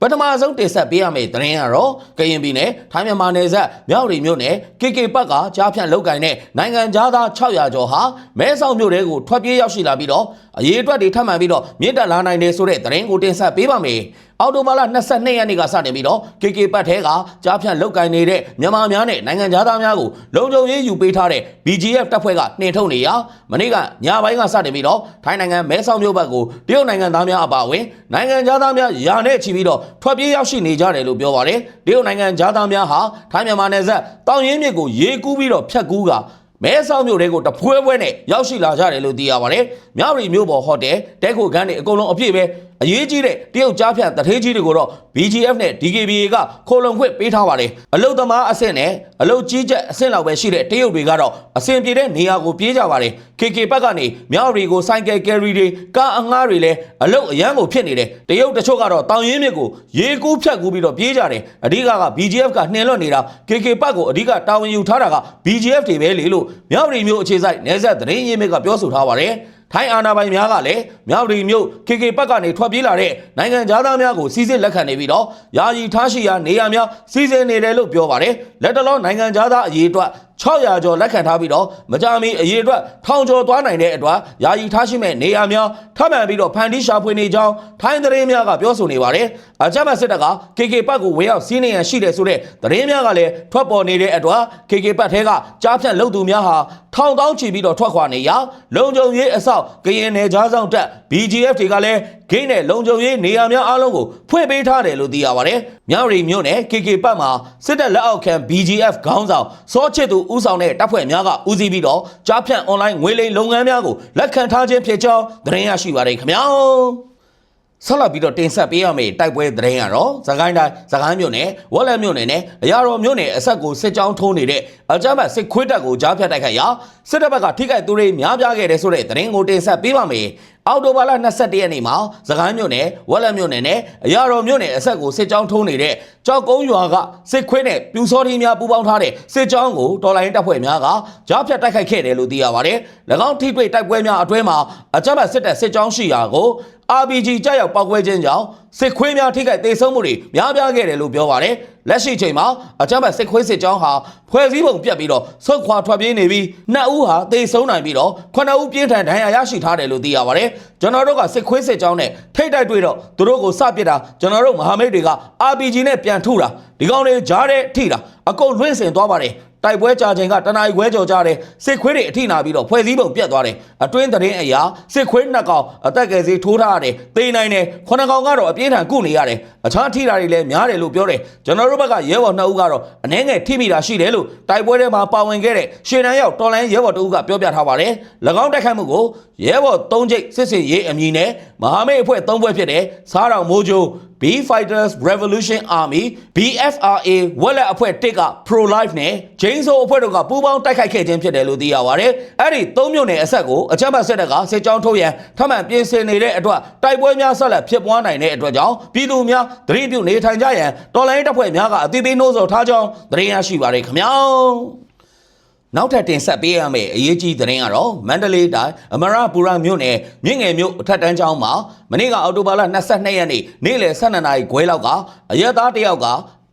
ပထမဆုံးတင်ဆက်ပေးရမယ့်သတင်းကတော့ကရင်ပြည်နယ်ထိုင်းမြန်မာနယ်စပ်မြောက်ရီမြို့နယ် KK ပတ်ကကြားဖြန့်လောက်ကင်တဲ့နိုင်ငံသားသား600ကျော်ဟာမဲဆောက်မြို့တဲကိုထွက်ပြေးရောက်ရှိလာပြီးတော့အရေးအတွက်တွေထပ်မံပြီးတော့မြင့်တက်လာနိုင်တယ်ဆိုတဲ့သတင်းကိုတင်ဆက်ပေးပါမယ်အော်တိုဘာလ22ရက်နေ့ကစတင်ပြီးတော့ KK ပတ်ထဲကကြားဖြန့်လောက်ကင်နေတဲ့မြန်မာများနဲ့နိုင်ငံသားများကိုလုံခြုံရေးယူပေးထားတဲ့ BGF တပ်ဖွဲ့ကနှင်ထုတ်နေရမနေ့ကညပိုင်းကစတင်ပြီးတော့ထိုင်းနိုင်ငံမဲဆောက်မြို့ဘက်ကိုတရုတ်နိုင်ငံသားများအပါအဝင်နိုင်ငံသားများယာနဲ့ချီပြီးတော့ထွက်ပြေးရောက်ရှိနေကြတယ်လို့ပြောပါတယ်တရုတ်နိုင်ငံသားများဟာထိုင်းမြန်မာနယ်စပ်တောင်ရင်းမြစ်ကိုရေကူးပြီးတော့ဖြတ်ကူးကမဲဆောက်မြို့တဲကိုတပွဲပွဲနဲ့ရောက်ရှိလာကြတယ်လို့သိရပါတယ်။မြောက်ရီမြို့ပေါ်ဟိုတယ်တဲခိုခန်းတွေအကုန်လုံးအပြည့်ပဲအရေးကြီးတဲ့တရုတ်ကြားဖြတ်တထေးကြီးတွေကိုတော့ BGF နဲ့ DKBA ကခိုလုံခွင့်ပေးထားပါတယ်။အလုတ်သမားအဆင့်နဲ့အလုတ်ကြီးချက်အဆင့်လောက်ပဲရှိတဲ့တရုတ်တွေကတော့အဆင်ပြေတဲ့နေရာကိုပြေးကြပါတယ်။ KK ဘက်ကနေမြောက်ရီကိုစိုက်ကယ်ကယ်ရီတွေကားအငှားတွေလည်းအလုတ်အရန်ကိုဖြစ်နေတယ်။တရုတ်တချို့ကတော့တောင်ရင်းမြစ်ကိုရေကူးဖြတ်ကူးပြီးတော့ပြေးကြတယ်။အဓိကက BGF ကနှင်လွတ်နေတာ KK ဘက်ကိုအဓိကတာဝန်ယူထားတာက BGF တွေပဲလေလို့မြောက်ရီမျိုးအခြေစိုက်နေဆက်သတင်းရင်းမြစ်ကပြောဆိုထားပါတယ်။ ထိုင်းအာဏာပိုင်များကလည်းမြောက်ရီမြို့ KK ဘက်ကနေထွက်ပြေးလာတဲ့နိုင်ငံသားများကိုစီစစ်လက်ခံနေပြီးတော့ယာယီထားရှိရာနေရာများစီစဉ်နေတယ်လို့ပြောပါတယ်လက်တလောနိုင်ငံသားအရေးအတွက် 600ကျော်လက်ခံထားပြီးတော့မကြမီအရေးအတွက်ထောင်ကျော်သွားနိုင်တဲ့အတွက်ယာယီထားရှိမဲ့နေရာများထပ်မံပြီးတော့ဖန်တီးရှာဖွေနေကြောင်းထိုင်းသတင်းများကပြောဆိုနေပါတယ်အကြမ်းဖက်စစ်တပ်က KK ဘက်ကိုဝေရောက်စီးနေရန်ရှိတယ်ဆိုတဲ့သတင်းများကလည်းထွက်ပေါ်နေတဲ့အတွက် KK ဘက်ထဲကကြားဖြတ်လုပ်သူများဟာထောင်တောင်းချီပြီးတော့ထွက်ခွာနေရလုံခြုံရေးအဆောက်ကရင်နယ်ကြားဆောင်တက် BGF တွေကလည်း ဂိတ်နဲ့လုံခြုံရေးနေရာများအားလုံးကိုဖွင့်ပေးထားတယ်လို့သိရပါတယ်။မြောက်ရီမြို့နယ် KK ပတ်မှာစစ်တပ်လက်အောက်ခံ BGF ခေါင်းဆောင်စောချစ်သူဦးဆောင်တဲ့တပ်ဖွဲ့များကဦးစီးပြီးတော့ကြားဖြန့် online ငွေလိမ်လုပ်ငန်းများကိုလက်ခံထားခြင်းဖြစ်ကြောင်းသတင်းရရှိပါတယ်ခင်ဗျာ။ဆက်လက်ပြီးတော့တင်ဆက်ပေးရမယ့်တိုက်ပွဲသတင်းကတော့သခိုင်းတိုင်းသခိုင်းမြို့နယ်ဝက်လက်မြို့နယ်နဲ့အရာတော်မြို့နယ်အဆက်ကိုစစ်ကြောင်းထိုးနေတဲ့အကြမ်းဖက်စစ်ခွေးတပ်ကိုကြားဖြတ်တိုက်ခိုက်ရာစစ်တပ်ဘက်ကထိခိုက်သူတွေများပြားခဲ့တယ်ဆိုတဲ့သတင်းကိုတင်ဆက်ပေးပါမယ်။ အောက်တိုဘာလ22ရက်နေ့မှာသခိုင်းမြို့နယ်ဝက်လက်မြို့နယ်နဲ့အရာတော်မြို့နယ်အဆက်ကိုစစ်ကြောင်းထိုးနေတဲ့ကြောက်ကုန်းရွာကစစ်ခွေးနဲ့ပြူစောထီးများပူးပေါင်းထားတဲ့စစ်ကြောင်းကိုတော်လိုင်းတပ်ဖွဲ့များကကြားဖြတ်တိုက်ခိုက်ခဲ့တယ်လို့သိရပါတယ်။၎င်းထိတွေ့တိုက်ပွဲများအတွင်းမှာအကြမ်းဖက်စစ်တပ်စစ်ကြောင်းရှိရာကို RPG ကြောက်ရောက်ပောက်ကွဲခြင်းကြောင့်စစ်ခွေးများထိခိုက်ဒေဆုံးမှုတွေများပြားခဲ့တယ်လို့ပြောပါတယ်။လက်ရှိချိန်မှာအကြမ်းဖက်စစ်ခွေးစစ်ကြောင်းဟာဖွဲ့စည်းပုံပြတ်ပြီးတော့ဆုတ်ခွာထွက်ပြေးနေပြီးနှစ်ဦးဟာဒေဆုံးနိုင်ပြီးတော့ခုနှစ်ဦးပြင်းထန်ဒဏ်ရာရရှိထားတယ်လို့သိရပါတယ်။ကျွန်တော်တို့ကစစ်ခွေးစစ်ကြောင်းနဲ့ထိတ်တိုက်တွေ့တော့သူတို့ကိုစပစ်တာကျွန်တော်တို့မဟာမိတ်တွေက RPG နဲ့ပြန်ထုတာဒီကောင်တွေကြားတဲ့ထိတာအကုန်လွင့်စင်သွားပါတယ်။ တိုက်ပွဲကြာချိန်ကတနအီခွဲကြော်ကြတယ်စစ်ခွေးတွေအထိနာပြီးတော့ဖွဲ့စည်းပုံပြတ်သွားတယ်အတွင်းသတင်းအရာစစ်ခွေးနှစ်ကောင်အသက်ကယ်စီထိုးထားရတယ်သေနိုင်တယ်ခုနှစ်ကောင်ကတော့အပြင်းထန်ကုနေရတယ်အခြားထိတာတွေလည်းများတယ်လို့ပြောတယ်ကျွန်တော်တို့ဘက်ကရဲဘော်နှစ်ဦးကတော့အနှဲငယ်ထိမိတာရှိတယ်လို့တိုက်ပွဲထဲမှာပါဝင်ခဲ့တဲ့ရှေ့တန်းရောက်တော်လိုင်းရဲဘော်တဦးကပြောပြထားပါတယ်၎င်းတိုက်ခိုက်မှုကိုရဲဘော်၃ချိတ်စစ်စစ်ရေးအမည်နဲ့မဟာမိတ်အဖွဲ့၃ဘွဲ့ဖြစ်တဲ့စားတော်မိုးချို B Fighters Revolution Army BFRA ဝက်လက်အဖွဲ့တစ်က Pro Life နဲ့ James Ho အဖွဲ့တို့ကပူးပေါင်းတိုက်ခိုက်ခဲ့ခြင်းဖြစ်တယ်လို့သိရပါတယ်။အဲ့ဒီ၃မြို့နယ်အဆက်ကိုအကြမ်းဖက်စစ်တပ်ကစစ်ကြောင်းထုတ်ရန်ထပ်မံပြင်ဆင်နေတဲ့အတွက်တိုက်ပွဲများဆက်လက်ဖြစ်ပွားနိုင်တဲ့အတွက်ကြောင့်ပြည်သူများသတိပြုနေထိုင်ကြရန်တော်လိုင်းတပ်ဖွဲ့များကအသေးသေးနှိုးဆော်ထားကြောင်းသတင်းရရှိပါတယ်ခင်ဗျာ။ နောက်ထပ်တင်ဆက်ပေးရမယ့်အရေးကြီးသတင်းကတော့မန္တလေးတိုင်းအမရပူရမြို့နယ်မြင့်ငယ်မြို့အထက်တန်းကျောင်းမှာမနေ့ကအောက်တိုဘာလ22ရက်နေ့နေ့လယ်12နာရီခွဲလောက်ကအရက်သားတစ်ယောက်က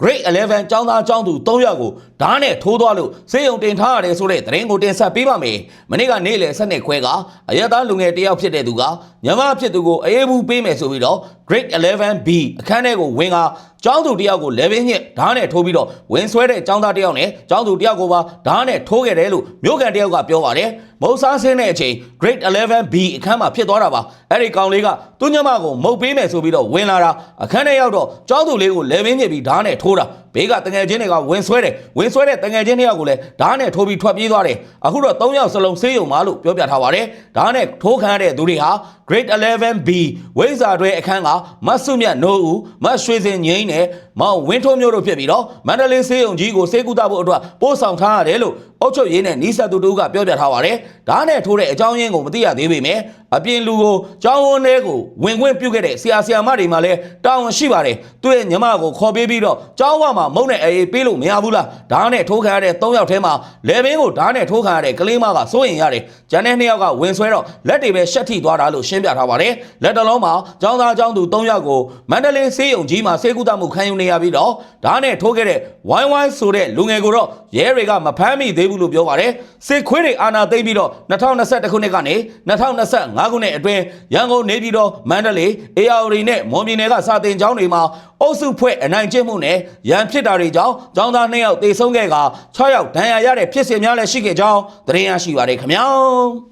Grade 11ကျောင်းသားကျောင်းသူ3ယောက်ကို ဓာတ်နဲ့ထိုးသွားလို့စေယုံတင်ထားရတယ်ဆိုတဲ့သတင်းကိုတင်ဆက်ပေးပါမယ်။မနေ့ကနေ့လယ်7နှစ်ခွဲကအရက်သားလူငယ်တစ်ယောက်ဖြစ်တဲ့သူကညမဖြစ်သူကိုအေးဘူးပေးမယ်ဆိုပြီးတော့ Grade 11B အခန်းထဲကိုဝင်ကကျောင်းသူတစ်ယောက်ကို level ညက်ဓာတ်နဲ့ထိုးပြီးတော့ဝင်ဆွဲတဲ့ကျောင်းသားတစ်ယောက်နဲ့ကျောင်းသူတစ်ယောက်ကိုပါဓာတ်နဲ့ထိုးခဲ့တယ်လို့မြို့ကန်တစ်ယောက်ကပြောပါတယ်။မုတ်စားဆင်းတဲ့အချိန် Grade 11B အခန်းမှာဖြစ်သွားတာပါ။အဲ့ဒီကောင်လေးကသူ့ညမကိုမုတ်ပေးမယ်ဆိုပြီးတော့ဝင်လာတာအခန်းထဲရောက်တော့ကျောင်းသူလေးကို level ညက်ပြီးဓာတ်နဲ့ထိုးတာဘေးကတငယ်ချင်းတွေကဝင်ဆွဲတယ်ဝင်ဆွဲတဲ့တငယ်ချင်းတစ်ယောက်ကိုလည်းဓာတ်နဲ့ထိုးပြီးထွက်ပြေးသွားတယ်အခုတော့၃ယောက်စလုံးဆေးရုံမှာလို့ပြောပြထားပါတယ်ဓာတ်နဲ့ထိုးခံရတဲ့သူတွေဟာ Grade 11B ဝိဇာတွဲအခန်းကမတ်စုမြတ်နိုးဦးမတ်ရွှေစင်ငိမ့်နဲ့မောင်ဝင်းထွန်းမျိုးတို့ဖြစ်ပြီးတော့မန္တလေးစေးုံကြီးကိုစေကူတာဖို့အတွက်ပို့ဆောင်ထားရတယ်လို့အုပ်ချုပ်ရေးနဲ့နီးစပ်သူတို့ကပြောပြထားပါတယ်။ဒါနဲ့ထိုးတဲ့အကြောင်းရင်းကိုမသိရသေးပေမဲ့အပြင်လူကိုကျောင်းဝန်းထဲကိုဝင်ခွင့်ပြုခဲ့တဲ့ဆရာဆရာမတွေမှလည်းတာဝန်ရှိပါတယ်။သူ့ရဲ့ညီမကိုခေါ်ပေးပြီးတော့ကျောင်းဝမှာမုံနဲ့အေးပေးလို့မရဘူးလား။ဒါနဲ့ထိုးခံရတဲ့၃ယောက်ထဲမှာလေဘင်းကိုဓာတ်နဲ့ထိုးခံရတဲ့ကလေးမကစိုးရင်ရတယ်။ကျန်တဲ့၂ယောက်ကဝင်ဆွဲတော့လက်တွေပဲရှက်ထိသွားတာလို့ရှင်းပြထားပါတယ်။လက်တလုံးမှာကျောင်းသားကျောင်းသူ၃ယောက်ကိုမန္တလေးစေးုံကြီးမှာစေကူတာမှုခံယူနေရပြီးတော့ဓာတ်နဲ့ထိုးခဲ့တဲ့ဝိုင်းဝိုင်းဆိုတဲ့လူငယ်ကိုတော့ရဲတွေကမဖမ်းမိသေးဘူးလို့ပြောပါတယ်။စစ်ခွေးတွေအာဏာသိမ်းပြီးတော့2021ခုနှစ်ကနေ2025ခုနှစ်အတွင်းရန်ကုန်နေပြည်တော်မန္တလေးအေရဝတီနဲ့မွန်ပြည်နယ်ကစာတင်ကျောင်းတွေမှာအုပ်စုဖွဲ့အနိုင်ကျင့်မှုနဲ့ရန်ဖြစ်တာတွေကြောင့်ကျောင်းသား2ယောက်တေဆုံးခဲ့က6ယောက်ဒဏ်ရာရတဲ့ဖြစ်စဉ်များလည်းရှိခဲ့ကြောင်းသတင်းရရှိပါတယ်ခင်ဗျာ။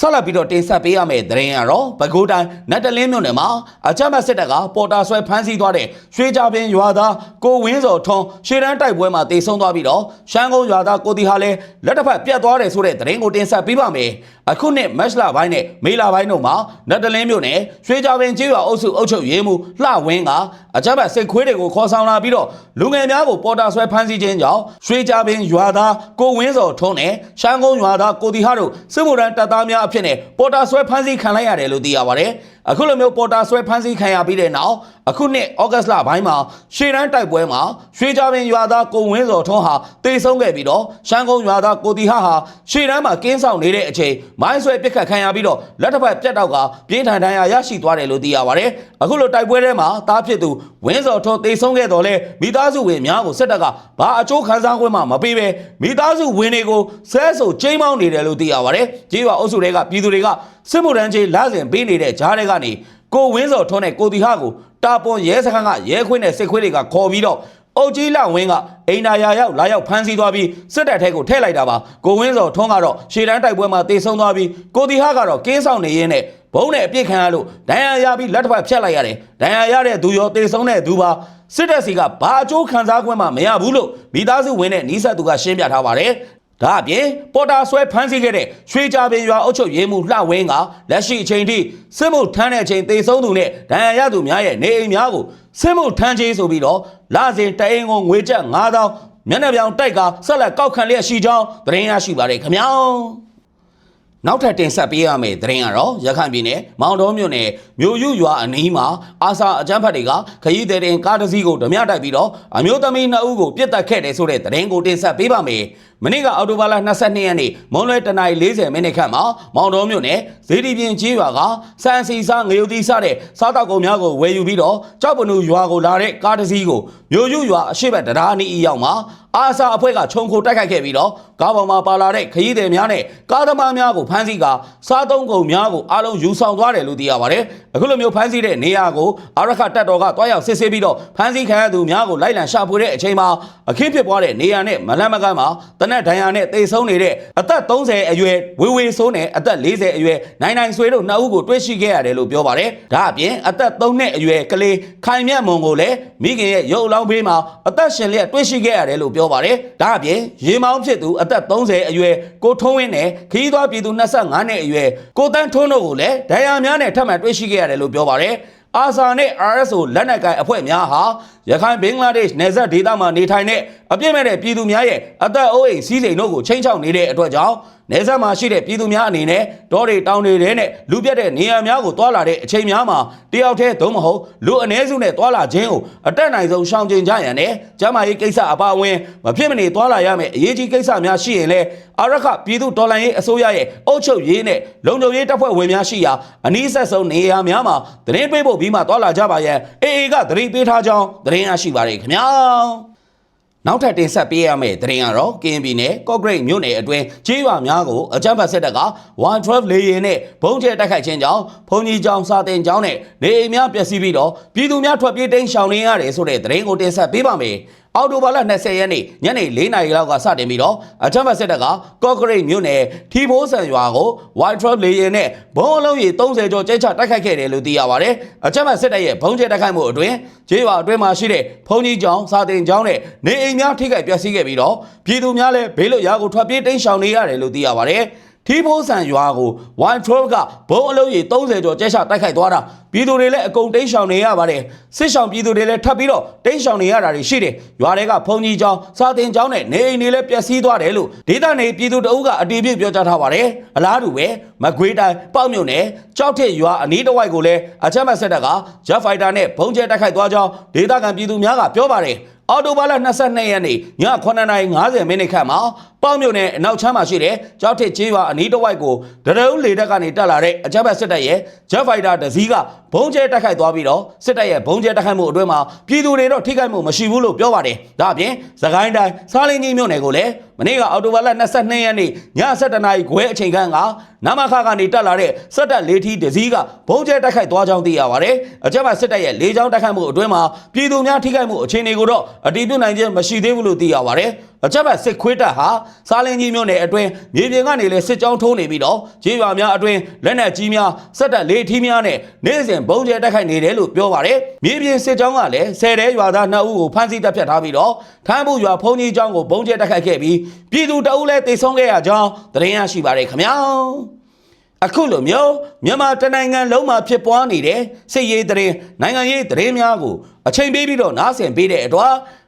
ဆက်လက်ပြီးတော့တင်ဆက်ပေးရမယ့်သတင်းကတော့ပဲခူးတိုင်းနတ်တလင်းမြို့နယ်မှာအကြမ်းဖက်စစ်တပ်ကပေါ်တာဆွဲဖမ်းဆီးသွားတဲ့ရွှေကြပင်ရွာသားကိုဝင်းစော်ထွန်းရှေ့တန်းတိုက်ပွဲမှာတေဆုံးသွားပြီးတော့ရှမ်းကုန်းရွာသားကိုတီဟာလည်းလက်တစ်ဖက်ပြတ်သွားတယ်ဆိုတဲ့သတင်းကိုတင်ဆက်ပေးပါမယ်အခုနှစ်မတ်လပိုင်းနဲ့မေလပိုင်းတို့မှာနတ်တလင်းမြို့နယ်ရွှေကြပင်ကျေးရွာအုပ်စုအုပ်ချုပ်ရေးမှူးလှဝင်းကအကြမ်းဖက်စစ်ခွေးတွေကိုခေါ်ဆောင်လာပြီးတော့လူငယ်များကိုပေါ်တာဆွဲဖမ်းဆီးခြင်းကြောင့်ရွှေကြပင်ရွာသားကိုဝင်းစော်ထွန်းနဲ့ရှမ်းကုန်းရွာသားကိုတီဟာတို့စစ်မှုထမ်းတပ်သားများအဖြစ်နဲ့ပေါ်တာဆွဲဖမ်းဆီးခံလိုက်ရတယ်လို့သိရပါတယ်။ အခုလိုမျိုးပေါ်တာဆွဲဖမ်းဆီးခံရပြီးတဲ့နောက်အခုနှစ်ဩဂတ်လပိုင်းမှာရှေ့တန်းတိုက်ပွဲမှာရွှေကြပင်ရွာသားကိုဝင်းစော်ထွန်းဟာတေဆုံးခဲ့ပြီးတော့ရှမ်းကုန်းရွာသားကိုတီဟာဟာရှေ့တန်းမှာကင်းဆောင်နေတဲ့အချိန်မိုင်းဆွဲပစ်ခတ်ခံရပြီးတော့လက်တစ်ဖက်ပြတ်တော့ကပြင်းထန်ဒဏ်ရာရရှိသွားတယ်လို့သိရပါတယ်။အခုလိုတိုက်ပွဲထဲမှာတားဖြစ်သူဝင်းစော်ထွန်းတေဆုံးခဲ့တော့လဲမိသားစုဝင်များကိုစစ်တပ်ကဘာအကျိုးခံစားခွင့်မှမပေးပဲမိသားစုဝင်တွေကိုဆဲဆိုချိန်မောင်းနေတယ်လို့သိရပါတယ်။ကြေးရွာအုပ်စုတွေကပြည်သူတွေကစစ်မှုထမ်းကြီးလစဉ်ပေးနေတဲ့ဂျားတွေကနေကိုဝင်းစော်ထွန်းနဲ့ကိုတီဟာကိုတာပွန်ရဲစခန်းကရဲခွင်းနဲ့စစ်ခွေးတွေကခေါ်ပြီးတော့အုတ်ကြီးလဝင်းကအိန္ဒာယာရောက်လာရောက်ဖမ်းဆီးသွားပြီးစစ်တပ်ထဲကိုထည့်လိုက်တာပါကိုဝင်းစော်ထွန်းကတော့ရှေ့တန်းတိုက်ပွဲမှာတေဆုံးသွားပြီးကိုတီဟာကတော့ကင်းဆောင်နေရင်းနဲ့ဘုံနဲ့အပြစ်ခံရလို့ဒဏ်ရာရပြီးလက်တစ်ဖက်ဖြတ်လိုက်ရတယ်ဒဏ်ရာရတဲ့သူရောတေဆုံးတဲ့သူပါစစ်တပ်စီကဘာအကျိုးခံစား권မှမရဘူးလို့မိသားစုဝင်တဲ့နီးစပ်သူကရှင်းပြထားပါတယ် ဒါအပြင်ပေါ်တာဆွဲဖမ်းဆီးခဲ့တဲ့ရွှေကြပင်ရွာအုပ်ချုပ်ရေးမှူးလှဝင်းကလက်ရှိအချိန်ထိစစ်မှုထမ်းတဲ့အချိန်တေဆုံးသူနဲ့ဒဏ်ရာရသူများရဲ့နေအိမ်များကိုစစ်မှုထမ်းခြင်းဆိုပြီးတော့လစဉ်တအိမ်ကိုငွေကျပ်9000မျက်နှာပြောင်တိုက်ကဆက်လက်ကောက်ခံလျက်ရှိကြောင်းသတင်းရရှိပါတယ်ခင်ဗျာ နောက်ထပ်တင်ဆက်ပေးရမယ့်သတင်းကတော့ရခိုင်ပြည်နယ်မောင်တော်မြို့နယ်မြို့ယူရွာအနီးမှာအာစာအကြမ်းဖက်တွေကခရီးသည်တင်ကားတစ်စီးကိုဓမြတိုက်ပြီးတော့အမျိုးသမီးနှစ်ဦးကိုပြစ်တက်ခဲ့တယ်ဆိုတဲ့သတင်းကိုတင်ဆက်ပေးပါမယ်။မနေ့ကအောက်တိုဘာလ22ရက်နေ့မွန်လွဲတနင်္လာ40မိနစ်ခန့်မှာမောင်တော်မြို့နယ်ဇေဒီပြင်ကြီးရွာကစံစီစားငရုတ်သီးစားတဲ့စားတောက်ကုန်များကိုဝယ်ယူပြီးတော့ကြောက်ပနူရွာကိုလာတဲ့ကားတစ်စီးကိုမြို့ယူရွာအရှိတ်ဘက်တရားနီးအရောက်မှာ အာစာအဖွဲ့ကခြုံခိုတိုက်ခိုက်ခဲ့ပြီးတော့ကားပေါ်မှာပါလာတဲ့ခရီးသည်များနဲ့ကားသမားများကိုဖမ်းဆီးကာစားသုံးကုန်များကိုအားလုံးယူဆောင်သွားတယ်လို့သိရပါတယ်။အခုလိုမျိုးဖမ်းဆီးတဲ့နေရာကိုအာရခတပ်တော်ကတွားရောက်စစ်ဆေးပြီးတော့ဖမ်းဆီးခံရသူများကိုလိုက်လံရှာဖွေတဲ့အချိန်မှာအခင်းဖြစ်ပွားတဲ့နေရာနဲ့မလန့်မကန့်မှာတနက်ဒဏ်ရာနဲ့တေဆုံးနေတဲ့အသက်30အရွယ်ဝေဝေဆိုးနဲ့အသက်40အရွယ်နိုင်နိုင်ဆွေတို့နှစ်ဦးကိုတွေ့ရှိခဲ့ရတယ်လို့ပြောပါတယ်။ဒါအပြင်အသက်3နှစ်အရွယ်ကလေးခိုင်မြတ်မွန်ကိုလည်းမိခင်ရဲ့ရုပ်အလောင်းဘေးမှာအသက်ရှင်လျက်တွေ့ရှိခဲ့ရတယ်လို့ပြောပါတယ်။ဒါအပြင်ရေမောင်းဖြစ်သူအသက်30အရွယ်ကိုထုံးဝင်းနဲ့ခရီးသွားပြည်သူ25နှစ်အရွယ်ကိုတန်းထွန်းတို့ကိုလည်းဒဏ်ရာများနဲ့ထပ်မံတွေ့ရှိခဲ့ရတယ်လို့ပြောပါတယ်။အာဆာနဲ့ RSO လက်နက်ကိုင်အဖွဲ့များဟာရခိုင်ဘင်္ဂလားဒေ့ရှ်နယ်စပ်ဒေသမှာနေထိုင်တဲ့အပြစ်မဲ့တဲ့ပြည်သူများရဲ့အသက်အိုးအိမ်စီးစိမ်တို့ကိုချိန်ချောက်နေတဲ့အတွက်ကြောင့် နယ်စပ်မှာရှိတဲ့ပြည်သူများအနေနဲ့တောတွေတောင်တွေထဲနဲ့လူပြတ်တဲ့နေရာများကိုတွာလာတဲ့အချိန်များမှာတယောက်တည်းသုံးမဟုတ်လူအ ਨੇ စုနဲ့တွာလာခြင်းကိုအတက်နိုင်ဆုံးရှောင်ကျဉ်ကြရန်နဲ့ကျန်းမာရေးကိစ္စအပါအဝင်မဖြစ်မနေတွာလာရမယ့်အရေးကြီးကိစ္စများရှိရင်လည်းအရခပြည်သူတော်လှန်ရေးအစိုးရရဲ့အုပ်ချုပ်ရေးနဲ့လုံခြုံရေးတပ်ဖွဲ့ဝင်များရှိရာအနည်းဆက်ဆုံးနေရာများမှာသတင်းပေးဖို့ပြီးမှတွာလာကြပါရန်အေအေကသတင်းပေးထားကြောင်းသတင်းရရှိပါတယ်ခင်ဗျာ နောက်ထပ်တင်ဆက်ပေးရမယ့်သတင်းကတော့ကင်းပြည်နယ်ကော့ဂရိတ်မြို့နယ်အတွင်းကျေးရွာများကိုအကြမ်းဖက်စစ်တပ်က112လေယာဉ်နဲ့ဘုံကျဲတိုက်ခိုက်ခြင်းကြောင့်ဘုံကြီးကျောင်းစာတင်ကျောင်းနဲ့နေအိမ်များပျက်စီးပြီးတော့ပြည်သူများထွက်ပြေးတိမ်းရှောင်နေရတယ်ဆိုတဲ့သတင်းကိုတင်ဆက်ပေးပါမယ်။ အော်တိုဘာလ20ရက်နေ့ညနေ4နာရီလောက်ကစတင်ပြီးတော့အကြမ်းဖက်စစ်တပ်ကကော့ဂရိတ်မြို့နယ်ထီဘိုးဆန်ရွာကို112လေယာဉ်နဲ့ဘုံအလုံးကြီး30ကျော်ကျဲချတိုက်ခိုက်ခဲ့တယ်လို့သိရပါတယ်။အကြမ်းဖက်စစ်တပ်ရဲ့ဘုံကျဲတိုက်ခိုက်မှုအတွင်းကျေးရွာအတွင်းမှာရှိတဲ့ဘုံကြီးကျောင်းစာတင်ကျောင်းနဲ့နေအိမ်များထိခိုက်ပျက်စီးခဲ့ပြီးတော့ပြည်သူများလည်းဘေးလွတ်ရာကိုထွက်ပြေးတိမ်းရှောင်နေရတယ်လို့သိရပါတယ်။ ထီးဖိုးဆန်ရွာကို112 ကဘုံအလုံးကြီး30ကျော်ကျဲချတိုက်ခိုက်သွားတာပြည်သူတွေလည်းအကုန်တိတ်ရှောင်နေရပါတယ်စစ်ရှောင်ပြည်သူတွေလည်းထပ်ပြီးတော့တိတ်ရှောင်နေရတာတွေရှိတယ်ရွာတွေကဖုန်ကြီးကျောင်းစာတင်ကျောင်းနဲ့နေအိမ်တွေလည်းပျက်စီးသွားတယ်လို့ဒေသနေပြည်သူတအုပ်ကအတီးပြပြောကြားထားပါတယ်အလားတူပဲမကွေးတိုင်းပေါ့မြို့နယ်ကြောက်ထစ်ရွာအနီးတစ်ဝိုက်ကိုလည်းအချက်မဲ့စစ်တပ်က Jet Fighter နဲ့ဘုံကျဲတိုက်ခိုက်သွားကြောင်းဒေသခံပြည်သူများကပြောပါတယ် အော်တိုဘာလ22ရက်နေ့ည9:50မိနစ်ခန့်မှာပေါ့မြို့နယ်အနောက်ချမ်းမှာရှိတဲ့ကြောက်ထစ်ကျေးရွာအနီးတစ်ဝိုက်ကိုဒရုန်းလေတပ်ကနေတက်လာတဲ့အကြမ်းဖက်စစ်တပ်ရဲ့ Jet Fighter တစ်စီးက ဘုံကျဲတိုက်ခိုက်သွားပြီးတော့စစ်တပ်ရဲ့ဘုံကျဲတိုက်ခိုက်မှုအတွင်းမှာပြည်သူတွေတော့ထိခိုက်မှုမရှိဘူးလို့ပြောပါတယ်။ဒါအပြင်သခိုင်းတိုင်းစားလင်းကြီးမြို့နယ်ကိုလည်းမနေ့ကအော်တိုဘာလ22ရက်နေ့ည7:00နာရီခွဲအချိန်ခန့်ကနမခကနေတက်လာတဲ့စစ်တပ်လေးထီးတစ်စီးကဘုံကျဲတိုက်ခိုက်သွားကြောင်းသိရပါတယ်။အကြမ်းဖက်စစ်တပ်ရဲ့လေကြောင်းတိုက်ခိုက်မှုအတွင်းမှာပြည်သူများထိခိုက်မှုအခြေအနေကိုတော့အတည်ပြုနိုင်ခြင်းမရှိသေးဘူးလို့သိရပါတယ်။ အကြမ်းဖက်စစ်ခွေးတပ်ဟာစားလင်းကြီးမြို့နယ်အတွင်းမြေပြင်ကနေလည်းစစ်ကြောင်းထိုးနေပြီးတော့ခြေရွာများအတွင်းလက်နက်ကြီးများစစ်တပ်လေးထီးများနဲ့နေ့စဉ်ဘုံကျဲတိုက်ခိုက်နေတယ်လို့ပြောပါတယ်။မြေပြင်စစ်ကြောင်းကလည်းဆယ်တဲရွာသား2ဦးကိုဖမ်းဆီးတပ်ဖြတ်ထားပြီးတော့ထမ်းဖို့ရွာဖုန်ကြီးကျောင်းကိုဘုံကျဲတိုက်ခိုက်ခဲ့ပြီးပြည်သူတအုပ်လည်းတိတ်ဆုံးခဲ့ရကြောင်းသတင်းရရှိပါတယ်ခင်ဗျာ။အခုလိုမျိုးမြန်မာတနိုင်ငံလုံးမှာဖြစ်ပွားနေတဲ့စစ်ရေးသတင်းနိုင်ငံရေးသတင်းများကိုအချိန်ပေးပြီးတော့နားဆင်ပေးတဲ့အတွက်